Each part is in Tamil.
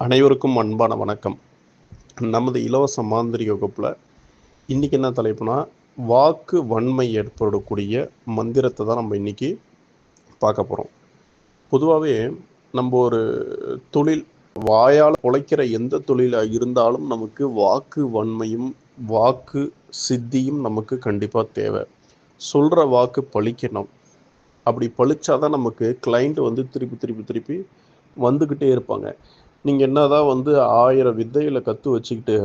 அனைவருக்கும் அன்பான வணக்கம். நமது இலவச மாந்திரிக வகுப்பில் இன்றைக்கி என்ன தலைப்புனா வாக்கு வன்மை ஏற்படக்கூடிய மந்திரத்தை தான் நம்ம இன்றைக்கி பார்க்க போகிறோம் பொதுவாகவே நம்ம ஒரு தொழில் வாயால் உழைக்கிற எந்த தொழிலாக இருந்தாலும் நமக்கு வாக்கு வன்மையும் வாக்கு சித்தியும் நமக்கு கண்டிப்பாக தேவை. சொல்கிற வாக்கு பழிக்கணும். அப்படி பழிச்சாதான் நமக்கு கிளைண்ட் வந்து திருப்பி திருப்பி திருப்பி வந்துக்கிட்டே இருப்பாங்க. நீங்கள் என்னதான் வந்து ஆயிரம் வித்தைகளை கற்று வச்சுக்கிட்டு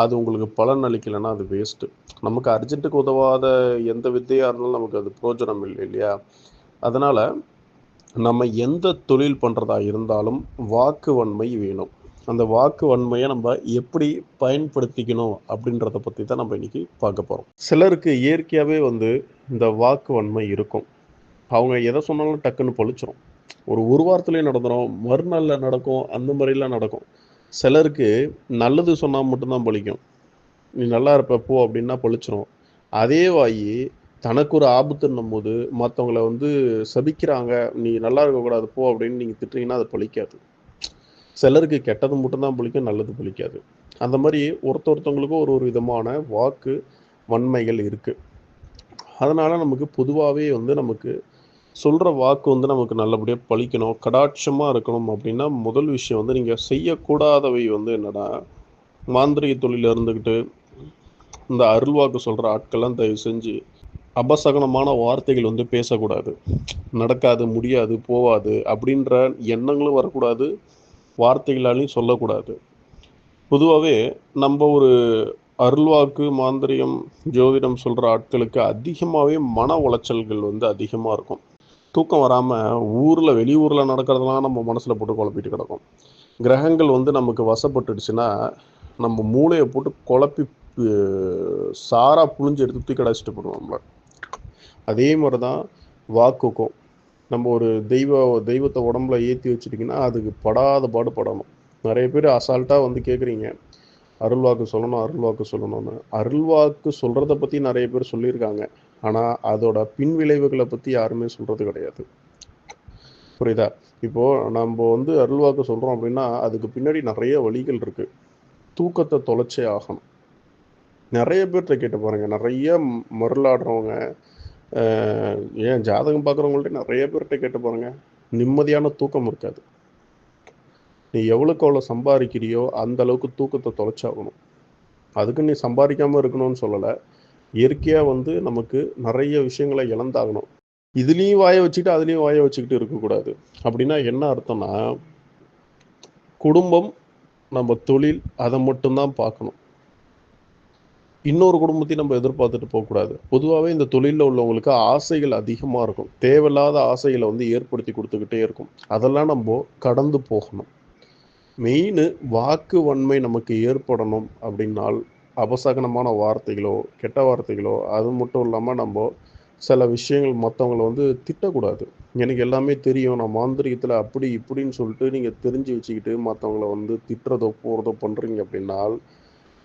அது உங்களுக்கு பலன் அளிக்கலைன்னா அது வேஸ்ட்டு நமக்கு அர்ஜென்ட்டுக்கு உதவாத எந்த வித்தையாக இருந்தாலும் நமக்கு அது பிரோஜனம் இல்லை இல்லையா? அதனால் நம்ம எந்த தொழில் பண்ணுறதா இருந்தாலும் வாக்கு வன்மை வேணும். அந்த வாக்கு வன்மையை நம்ம எப்படி பயன்படுத்திக்கணும் அப்படின்றத பற்றி தான் நம்ம இன்றைக்கி பார்க்க போகிறோம் சிலருக்கு இயற்கையாகவே வந்து இந்த வாக்கு வன்மை இருக்கும். அவங்க எதை சொன்னாலும் டக்குன்னு பொழிச்சிரும். ஒரு ஒரு வாரத்துலேயே நடந்துடும் மறுநாளில் நடக்கும் அந்த மாதிரிலாம் நடக்கும். சிலருக்கு நல்லது சொன்னால் மட்டும்தான் பழிக்கும் நீ நல்லா இருப்ப போ அப்படின்னா பழிச்சிரும். அதே வாயி தனக்கு ஒரு ஆபத்துன்னும் போது மற்றவங்கள வந்து சபிக்கிறாங்க நீ நல்லா இருக்கக்கூடாது போ அப்படின்னு நீங்கள் திட்டுறீங்கன்னா அது பழிக்காது. சிலருக்கு கெட்டது மட்டும்தான் பழிக்கும் நல்லது பழிக்காது. அந்த மாதிரி ஒருத்த ஒருத்தவங்களுக்கும் ஒரு ஒரு விதமான வாக்கு வன்மைகள் இருக்குது அதனால் நமக்கு பொதுவாகவே வந்து நமக்கு சொல்கிற வாக்கு வந்து நமக்கு நல்லபடியாக பழிக்கணும் கடாட்சமாக இருக்கணும் அப்படின்னா முதல் விஷயம் வந்து நீங்கள் செய்யக்கூடாதவை வந்து என்னன்னா மாந்திரிக தொழிலில் இருந்துக்கிட்டு இந்த அருள்வாக்கு சொல்கிற ஆட்கள்லாம் தயவு செஞ்சு அபசகனமான வார்த்தைகள் வந்து பேசக்கூடாது. நடக்காது முடியாது போவாது அப்படின்ற எண்ணங்களும் வரக்கூடாது வார்த்தைகளாலையும் சொல்லக்கூடாது. பொதுவாகவே நம்ம ஒரு அருள்வாக்கு மாந்திரியம் ஜோதிடம் சொல்கிற ஆட்களுக்கு அதிகமாகவே மன உளைச்சல்கள் வந்து அதிகமாக இருக்கும். தூக்கம் வராமல் ஊரில் வெளியூரில் நடக்கிறதெல்லாம் நம்ம மனசில் போட்டு குழப்பிட்டு கிடக்கும். கிரகங்கள் வந்து நமக்கு வசப்பட்டுடுச்சுன்னா நம்ம மூளையை போட்டு குழப்பி சாரா புழிஞ்சு எடுத்து தூக்கி கடைச்சிட்டு போடுவோம் நம்மள. அதே மாதிரி தான் வாக்குக்கும். நம்ம ஒரு தெய்வ தெய்வத்தை உடம்புல ஏற்றி வச்சுட்டிங்கன்னா அதுக்கு படாத பாடு படணும். நிறைய பேர் அசால்ட்டாக வந்து கேட்குறீங்க அருள்வாக்கு சொல்லணும் அருள்வாக்கு சொல்லணும்னு. அருள்வாக்கு சொல்கிறத பற்றி நிறைய பேர் சொல்லியிருக்காங்க. ஆனால் அதோட பின் விளைவுகளை பற்றி யாருமே சொல்கிறது கிடையாது. புரியுதா? இப்போது நம்ம வந்து அருள்வாக்கு சொல்கிறோம் அப்படின்னா அதுக்கு பின்னாடி நிறைய வழிகள் இருக்குது தூக்கத்தை தொலைச்சே ஆகணும். நிறைய பேர்கிட்ட கேட்டு பாருங்க. நிறைய மருளாடுறவங்க ஏன் ஜாதகம் பார்க்குறவங்கள்ட்ட நிறைய பேர்கிட்ட கேட்டு பாருங்க. நிம்மதியான தூக்கம் இருக்காது. நீ எவ்வளோக்கு எவ்வளோ சம்பாதிக்கிறியோ அந்த அளவுக்கு தூக்கத்தை தொலைச்சாகணும். அதுக்கு நீ சம்பாதிக்காமல் இருக்கணும்னு சொல்லலை. இயற்கையாக வந்து நமக்கு நிறைய விஷயங்களை இழந்தாகணும். இதுலேயும் வாய வச்சுக்கிட்டு அதுலேயும் வாய வச்சுக்கிட்டு இருக்கக்கூடாது. அப்படின்னா என்ன அர்த்தம்னா குடும்பம் நம்ம தொழில் அதை மட்டும்தான் பார்க்கணும். இன்னொரு குடும்பத்தையும் நம்ம எதிர்பார்த்துட்டு போகக்கூடாது. பொதுவாகவே இந்த தொழிலில் உள்ளவங்களுக்கு ஆசைகள் அதிகமாக இருக்கும். தேவையில்லாத ஆசைகளை வந்து ஏற்படுத்தி கொடுத்துக்கிட்டே இருக்கும். அதெல்லாம் நம்ம கடந்து போகணும். மெயின் வாக்கு வன்மை நமக்கு ஏற்படணும் அப்படின்னால் அபசகனமான வார்த்தைகளோ கெட்ட வார்த்தைகளோ அது மட்டும் இல்லாமல் நம்ம சில விஷயங்கள் மற்றவங்கள வந்து திட்டக்கூடாது. எனக்கு எல்லாமே தெரியும். நான் மாந்திரிகத்தில் அப்படி இப்படின்னு சொல்லிட்டு நீங்கள் தெரிஞ்சு வச்சுக்கிட்டு மற்றவங்கள வந்து திட்டுறதோ போகிறதோ பண்ணுறீங்க அப்படின்னால்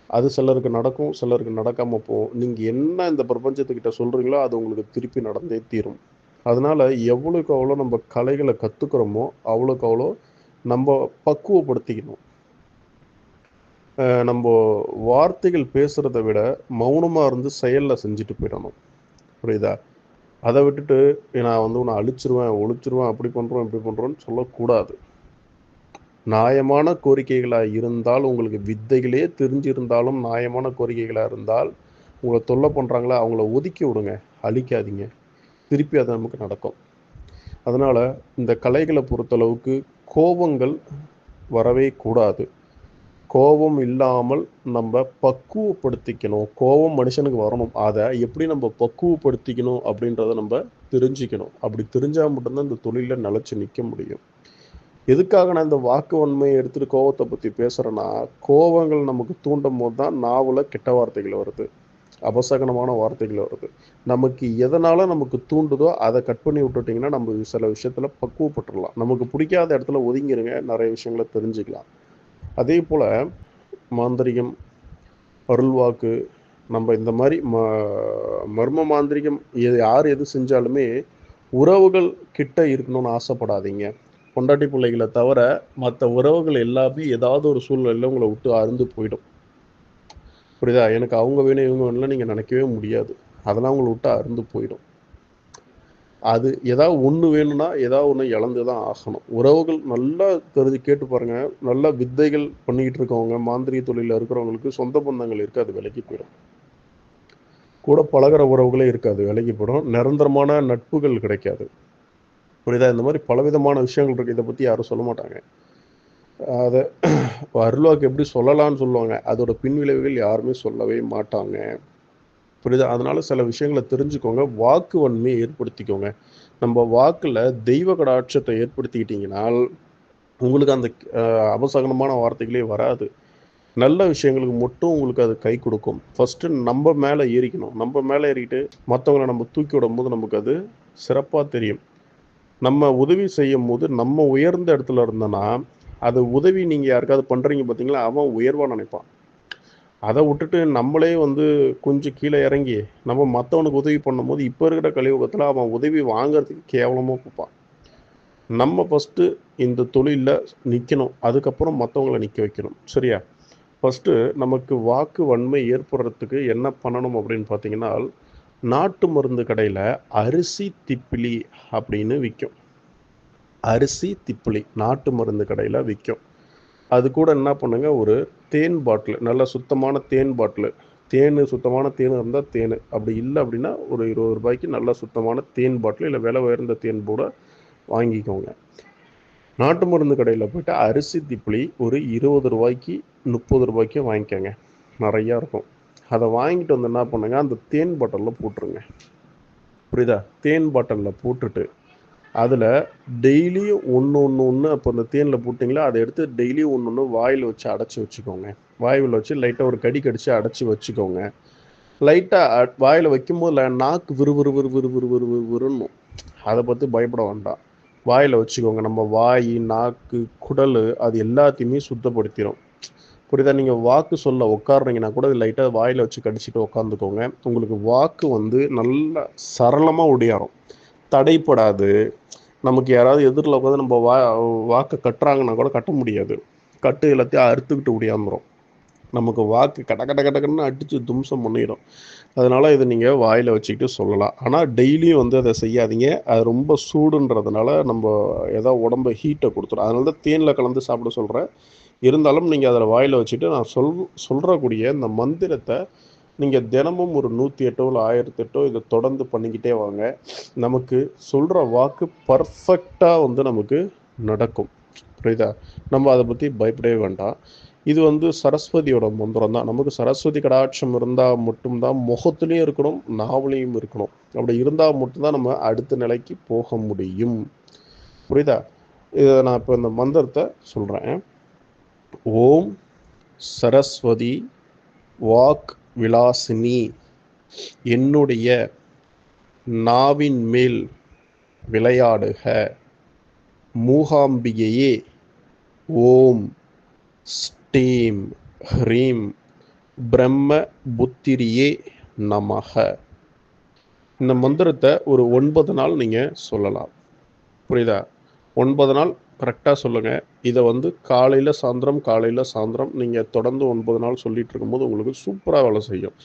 அது சிலருக்கு நடக்கும் சிலருக்கு நடக்காமல் போகும். நீங்கள் என்ன இந்த பிரபஞ்சத்துக்கிட்ட சொல்கிறீங்களோ அது உங்களுக்கு திருப்பி நடந்தே தீரும். அதனால் எவ்வளோக்கு அவ்வளோ நம்ம கலைகளை கற்றுக்குறோமோ அவ்வளோக்கு அவ்வளோ நம்ம பக்குவப்படுத்திக்கணும். நம்ம வார்த்தைகள் பேசுகிறத விட மௌனமாக இருந்து செயலில் செஞ்சுட்டு போயிடணும். புரியுதா? அதை விட்டுட்டு நான் வந்து உன்னை அழிச்சிருவேன் ஒழிச்சிருவேன் அப்படி பண்ணுறோம் இப்படி பண்ணுறோன்னு சொல்லக்கூடாது. நியாயமான கோரிக்கைகளாக இருந்தால் உங்களுக்கு வித்தைகளே தெரிஞ்சிருந்தாலும் நியாயமான கோரிக்கைகளாக இருந்தால் உங்களை தொல்லை பண்ணுறாங்களா அவங்கள ஒதுக்கி விடுங்க. அழிக்காதீங்க. திருப்பி அது நமக்கு நடக்கும். அதனால் இந்த கலைகளை பொறுத்தளவுக்கு கோபங்கள் வரவே கூடாது. கோபம் இல்லாமல் நம்ம பக்குவப்படுத்திக்கணும். கோபம் மனுஷனுக்கு வரணும். அதை எப்படி நம்ம பக்குவப்படுத்திக்கணும் அப்படின்றத நம்ம தெரிஞ்சுக்கணும். அப்படி தெரிஞ்சால் மட்டும்தான் இந்த தொழிலில் நிலச்சி நிற்க முடியும். எதுக்காக நான் இந்த வாக்கு வன்மையை எடுத்துகிட்டு கோபத்தை பற்றி பேசுகிறேன்னா கோபங்கள் நமக்கு தூண்டும் போது தான் நாவில் கெட்ட வார்த்தைகள் வருது. அபசகனமான வார்த்தைகள் வருது. நமக்கு எதனால் நமக்கு தூண்டுதோ அதை கட் பண்ணி விட்டுட்டிங்கன்னா நம்ம சில விஷயத்தில் பக்குவப்பட்டுடலாம் நமக்கு பிடிக்காத இடத்துல ஒதுங்கிருங்க. நிறைய விஷயங்களை தெரிஞ்சுக்கலாம். அதே போல் மாந்திரிகம் அருள்வாக்கு நம்ம இந்த மாதிரி ம மர்ம மாந்திரிகம் எது யார் எது செஞ்சாலுமே உறவுகள் கிட்ட இருக்கணும்னு ஆசைப்படாதீங்க. பொண்டாட்டி பிள்ளைகளை தவிர மற்ற உறவுகள் எல்லாமே ஏதாவது ஒரு சூழ்நிலையில் உங்களை விட்டு அருந்து போயிடும். புரியுதா? எனக்கு அவங்க வேணும் இவங்க வேணும்லாம் நீங்கள் நினைக்கவே முடியாது. அதெல்லாம் உங்களை விட்டு அருந்து போயிடும். அது ஏதாவது ஒன்று வேணும்னா ஏதாவது ஒன்று இழந்து தான் ஆகணும். உறவுகள் நல்லா தெரிஞ்சு கேட்டு பாருங்கள் நல்லா வித்தைகள் பண்ணிக்கிட்டு இருக்கவங்க மாந்திரிக தொழிலில் இருக்கிறவங்களுக்கு சொந்த பந்தங்கள் இருக்காது அது விலகி போயிடும். கூட பழகுற உறவுகளே இருக்காது விலகி போயிடும். நிரந்தரமான நட்புகள் கிடைக்காது. புரியுதா? இந்த மாதிரி பலவிதமான விஷயங்கள் இருக்குது இதை பற்றி யாரும் சொல்ல மாட்டாங்க. அதை அருள்வாக்கு எப்படி சொல்லலாம்னு சொல்லுவாங்க. அதோட பின்விளைவுகள் யாருமே சொல்லவே மாட்டாங்க. புரியுதா? அதனால சில விஷயங்களை தெரிஞ்சுக்கோங்க. வாக்கு வன்மையை ஏற்படுத்திக்கோங்க. நம்ம வாக்குல தெய்வ கடாட்சத்தை ஏற்படுத்திக்கிட்டீங்கனால் உங்களுக்கு அந்த அபசகனமான வார்த்தைகளே வராது. நல்ல விஷயங்களுக்கு மட்டும் உங்களுக்கு அது கை கொடுக்கும். ஃபஸ்ட்டு நம்ம மேலே ஏறிக்கணும். நம்ம மேலே ஏறிக்கிட்டு மற்றவங்களை நம்ம தூக்கி விடும்போது நமக்கு அது சிறப்பாக தெரியும். நம்ம உதவி செய்யும் போது நம்ம உயர்ந்த இடத்துல இருந்தோன்னா அது உதவி நீங்கள் யாருக்காவது பண்ணுறீங்க பார்த்தீங்களா? அவன் உயர்வாக நினைப்பான். அதை விட்டுட்டு நம்மளே வந்து கொஞ்சம் கீழே இறங்கி நம்ம மற்றவனுக்கு உதவி பண்ணும்போது இப்போ இருக்கிற கலியுகத்தில் அவன் உதவி வாங்குறதுக்கு கேவலமாக கொடுப்பான் நம்ம ஃபஸ்ட்டு இந்த தொழிலில் நிற்கணும் அதுக்கப்புறம் மற்றவங்கள நிற்க வைக்கணும். சரியா? ஃபஸ்ட்டு நமக்கு வாக்கு வன்மை ஏற்படுறதுக்கு என்ன பண்ணணும் அப்படின்னு பார்த்தீங்கன்னா நாட்டு மருந்து கடையில் அரிசி திப்பிலி அப்படின்னு விற்கும் அரிசி திப்பிலி நாட்டு மருந்து கடையில் விற்கும் அது கூட என்ன பண்ணுங்க? ஒரு தேன் பாட்டில் நல்ல சுத்தமான தேன் பாட்டில். தேன் சுத்தமான தேன் இருந்தால் தேன். அப்படி இல்லை அப்படின்னா ஒரு இருபது ரூபாய்க்கு நல்ல சுத்தமான தேன் பாட்டில் இல்லை விலை உயர்ந்த தேன் கூட வாங்கிக்கோங்க. நாட்டு மருந்து கடையில் போயிட்டு அரிசி திப்பிலி ஒரு இருபது ரூபாய்க்கு முப்பது ரூபாய்க்கு வாங்கிக்கோங்க. நிறையா இருக்கும். அதை வாங்கிட்டு வந்து என்ன பண்ணுங்க அந்த தேன் பாட்டிலில் போட்டுருங்க. புரியுதா? தேன் பாட்டிலில் போட்டுட்டு அதில் டெய்லியும் ஒன்று ஒன்று ஒன்று அப்போ அந்த தேனில் போட்டிங்களா அதை எடுத்து டெய்லியும் ஒன்று ஒன்று வாயில் வச்சு அடைச்சி வச்சுக்கோங்க. வாயில் வச்சு லைட்டாக ஒரு கடி கடிச்சு அடைச்சி வச்சுக்கோங்க. லைட்டாக வாயில் வைக்கும்போது நாக்கு விறுவிறு விறு விறு விறு விறு விறு விறுணும் அதை பற்றி பயப்பட வேண்டாம். வாயில் வச்சுக்கோங்க நம்ம வாய் நாக்கு குடல் அது எல்லாத்தையுமே சுத்தப்படுத்திடும் புரியுதா? நீங்கள் வாக்கு சொல்ல உட்காடுறீங்கன்னா கூட லைட்டாக வாயில் வச்சு கடிச்சிட்டு உட்காந்துக்கோங்க உங்களுக்கு வாக்கு வந்து நல்லா சரளமாக ஒடியாரும். தடைப்படாது. நமக்கு யாராவது எதிரில் உட்காந்து நம்ம வா வாக்கை கட்டுறாங்கன்னா கூட கட்ட முடியாது. கட்டு எல்லாத்தையும் அறுத்துக்கிட்டு ஒடியாந்துரும் நமக்கு வாக்கு கட கட கடக்கன்னு அடித்து தும்சம் பண்ணிடும் அதனால் இதை நீங்கள் வாயில் வச்சுக்கிட்டு சொல்லலாம். ஆனால் டெய்லியும் வந்து அதை செய்யாதீங்க. அது ரொம்ப சூடுன்றதுனால நம்ம ஏதோ உடம்பு ஹீட்டை கொடுத்துரும். அதனால தான் தேனில் கலந்து சாப்பிட சொல்கிறேன் இருந்தாலும் நீங்கள் அதில் வாயில் வச்சுட்டு நான் சொல் சொல்கிறக்கூடிய இந்த மந்திரத்தை நீங்கள் தினமும் ஒரு நூற்றி எட்டோ இல்லை ஆயிரத்தி எட்டோ இதை தொடர்ந்து பண்ணிக்கிட்டே வாங்க. நமக்கு சொல்கிற வாக்கு பர்ஃபெக்டாக வந்து நமக்கு நடக்கும். புரியுதா? நம்ம அதை பற்றி பயப்படவே வேண்டாம். இது வந்து சரஸ்வதியோட மந்திரம் தான். நமக்கு சரஸ்வதி கடாட்சம் இருந்தால் மட்டும்தான் முகத்துலேயும் இருக்கணும் நாவலையும் இருக்கணும். அப்படி இருந்தால் மட்டும்தான் நம்ம அடுத்த நிலைக்கு போக முடியும். புரியுதா? இதை நான் இப்போ இந்த மந்திரத்தை சொல்கிறேன் ஓம் சரஸ்வதி வாக் விலாசினி என்னுடைய நாவின் மேல் விளையாடுக. மூகாம்பிகையே ஓம் ஸ்டீம் ஹ்ரீம் பிரம்ம புத்திரியே நமக. இந்த மந்திரத்தை ஒரு ஒன்பது நாள் நீங்கள் சொல்லலாம். புரியுதா? ஒன்பது நாள் கரெக்டாக சொல்லுங்கள் இதை வந்து காலையில் சாயந்தரம் காலையில் சாயந்தரம் நீங்கள் தொடர்ந்து ஒன்பது நாள் சொல்லிட்டு இருக்கும்போது உங்களுக்கு சூப்பராக வேலை செய்யும்.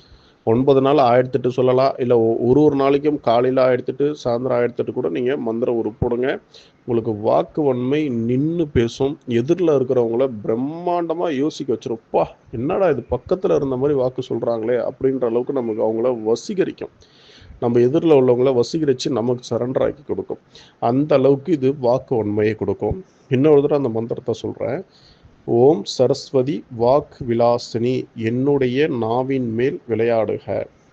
ஒன்பது நாள் ஆயிரத்தெட்டு சொல்லலாம். இல்லை ஒரு ஒரு நாளைக்கும் காலையில் ஆயிரத்தெட்டு சாயந்தரம் ஆயிரத்தெட்டு கூட நீங்கள் மந்திரம் உருப்பிடுங்க உங்களுக்கு வாக்கு வன்மை நின்று பேசும். எதிரில் இருக்கிறவங்கள பிரம்மாண்டமாக யோசிக்க வச்சிருப்பா என்னடா இது? பக்கத்தில் இருந்த மாதிரி வாக்கு சொல்கிறாங்களே அப்படின்ற அளவுக்கு நமக்கு அவங்கள வசீகரிக்கும். நம்ம எதிரில் உள்ளவங்கள வசீகரித்து நமக்கு சரண்டர் ஆக்கி கொடுக்கும். அந்த அளவுக்கு இது வாக்கு வன்மையை கொடுக்கும். இன்னொரு தடவை அந்த மந்திரத்தை சொல்கிறேன் ஓம் சரஸ்வதி வாக் விலாசினி என்னுடைய நாவின் மேல் விளையாடுக.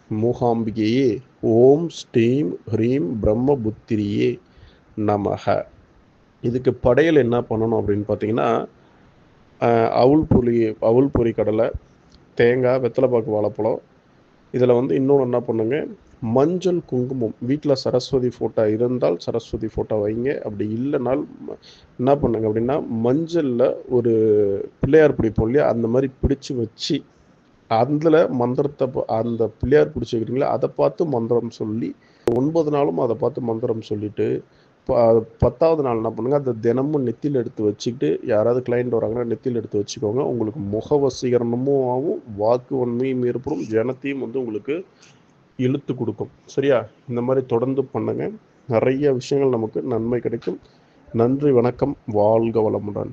மூகாம்பிகையே ஓம் ஸ்ரீம் ஹ்ரீம் பிரம்ம புத்திரியே நமக. இதுக்கு படையல் என்ன பண்ணணும் அப்படின்னு பார்த்தீங்கன்னா அவுள் புளி அவுள் பொரி கடலை தேங்காய் வெத்தலைப்பாக்கு வாழைப்பழம் இதில் வந்து இன்னொன்று என்ன பண்ணுங்க மஞ்சள் குங்குமம். வீட்டில் சரஸ்வதி ஃபோட்டோ இருந்தால் சரஸ்வதி ஃபோட்டோ வைங்க. அப்படி இல்லைனால் என்ன பண்ணுங்க அப்படின்னா மஞ்சளில் ஒரு பிள்ளையார் பிடிப்போம் இல்லையா அந்த மாதிரி பிடிச்சு வச்சு அதில் மந்திரத்தை அந்த பிள்ளையார் பிடிச்சி வைக்கிறீங்களா அதை பார்த்து மந்திரம் சொல்லி ஒன்பது நாளும் அதை பார்த்து மந்திரம் சொல்லிட்டு ப- பத்தாவது நாள் என்ன பண்ணுங்க அதை தினமும் நெத்தியில் எடுத்து வச்சுக்கிட்டு யாராவது கிளைண்ட் வராங்கன்னா நெத்தியில் எடுத்து வச்சுக்கோங்க. உங்களுக்கு முக வசீகரணமும் ஆகும் வாக்கு வன்மையும் ஏற்படும் ஜனத்தையும் வந்து உங்களுக்கு இழுத்து கொடுக்கும். சரியா? இந்த மாதிரி தொடர்ந்து பண்ணுங்க. நிறைய விஷயங்கள் நமக்கு நன்மை கிடைக்கும். நன்றி வணக்கம். வாழ்க வளமுடன்.